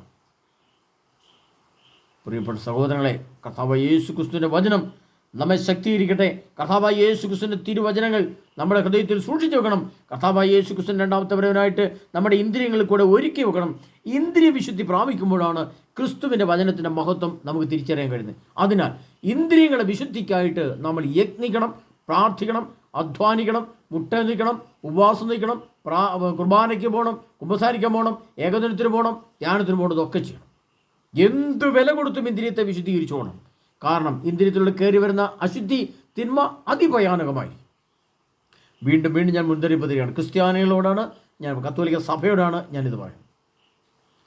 പ്രിയപ്പെട്ട സഹോദരങ്ങളെ കർത്താവ് യേശു ക്രിസ്തുവിന്റെ വചനം നമ്മെ ശക്തീകരിക്കട്ടെ. കർത്താവായ യേശു ക്രിസ്തുവിന്റെ തിരുവചനങ്ങൾ നമ്മുടെ ഹൃദയത്തിൽ സൂക്ഷിച്ചു വെക്കണം. കർത്താവായ യേശു ക്രിസ്തു രണ്ടാമത്തെ വരവനായിട്ട് നമ്മുടെ ഇന്ദ്രിയങ്ങളിൽ കൂടെ ഒരുക്കി വെക്കണം. ഇന്ദ്രിയ വിശുദ്ധി പ്രാപിക്കുമ്പോഴാണ് ക്രിസ്തുവിന്റെ വചനത്തിന്റെ മഹത്വം നമുക്ക് തിരിച്ചറിയാൻ കഴിയുന്നത്. അതിനാൽ ഇന്ദ്രിയങ്ങളെ വിശുദ്ധിക്കായിട്ട് നമ്മൾ യത്നിക്കണം പ്രാർത്ഥിക്കണം അധ്വാനിക്കണം മുട്ട നിൽക്കണം ഉപവാസം നിൽക്കണം പ്രാ കുർബാനയ്ക്ക് പോകണം കുമ്പസാരിക്കാൻ പോകണം ഏകദിനത്തിന് പോകണം ധ്യാനത്തിന് പോകണം ഇതൊക്കെ ചെയ്യണം. എന്ത് വില കൊടുത്തും ഇന്ദ്രിയത്തെ വിശുദ്ധീകരിച്ചു പോകണം കാരണം ഇന്ദ്രിയത്തിലൂടെ കയറി വരുന്ന അശുദ്ധി തിന്മ അതിഭയാനകമായി. വീണ്ടും വീണ്ടും ഞാൻ മുൻതരിപ്പ് തരികയാണ് ക്രിസ്ത്യാനികളോടാണ് ഞാൻ കത്തോലിക്ക സഭയോടാണ് ഞാനിത് പറയുന്നത്.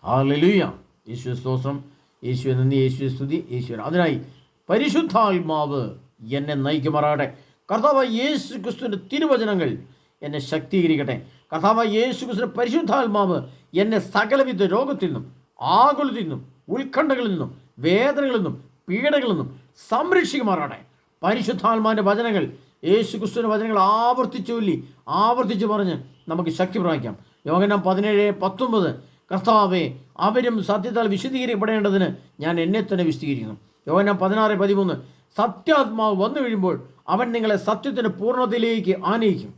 ആ ലലുയ യേശു സ്തോത്രം. യേശു നന്ദി. യേശു സ്തുതി. യേശു അതിനായി പരിശുദ്ധാത്മാവ് എന്നെ നയിക്കുമാറാകട്ടെ. കർത്താവ് യേശു ക്രിസ്തുവിന്റെ തിരുവചനങ്ങൾ എന്നെ ശക്തീകരിക്കട്ടെ. കർത്താവ് യേശു ക്രിസ്തുവിന്റെ പരിശുദ്ധാത്മാവ് എന്നെ സകലവിധ രോഗത്തിൽ നിന്നും ആകുലത്തിൽ നിന്നും ഉത്കണ്ഠകളിൽ നിന്നും വേദനകളിൽ നിന്നും പീഡകളിൽ നിന്നും സംരക്ഷിക്കുമാറാകട്ടെ. പരിശുദ്ധാത്മാവിന്റെ വചനങ്ങൾ യേശു ക്രിസ്തുവിന്റെ വചനങ്ങൾ ആവർത്തിച്ചു ചൊല്ലി ആവർത്തിച്ച് പറഞ്ഞ് നമുക്ക് ശക്തി പ്രാപിക്കാം. യോഗനം പതിനേഴ് പത്തൊമ്പത് കർത്താവെ അവരും സത്യത്താൽ വിശദീകരിക്കപ്പെടേണ്ടതിന് ഞാൻ എന്നെ തന്നെ വിശദീകരിക്കുന്നു യോഗനം പതിനാറ് പതിമൂന്ന് സത്യാത്മാവ് വന്നു വീഴുമ്പോൾ അവൻ നിങ്ങളെ സത്യത്തിന്റെ പൂർണതയിലേക്ക് ആനയിക്കും.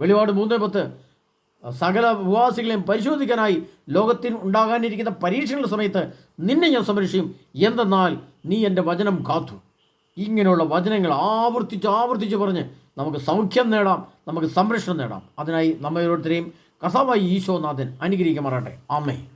വെളിപാട് മൂന്ന് പത്ത്. സകല ഉപവാസികളെയും പരിശോധിക്കാനായി ലോകത്തിൽ ഉണ്ടാകാനിരിക്കുന്ന പരീക്ഷകളുടെ സമയത്ത് നിന്നെ ഞാൻ സംരക്ഷിക്കും. എന്തെന്നാൽ നീ എന്റെ വചനം കാത്തു. ഇങ്ങനെയുള്ള വചനങ്ങൾ ആവർത്തിച്ച് ആവർത്തിച്ച് പറഞ്ഞ് നമുക്ക് സൗഖ്യം നേടാം നമുക്ക് സംരക്ഷണം നേടാം. അതിനായി നമ്മൾ ഓരോരുത്തരെയും കസാവായി ഈശോനാഥൻ അനുഗ്രഹിക്കുമാറാട്ടെ ആമേ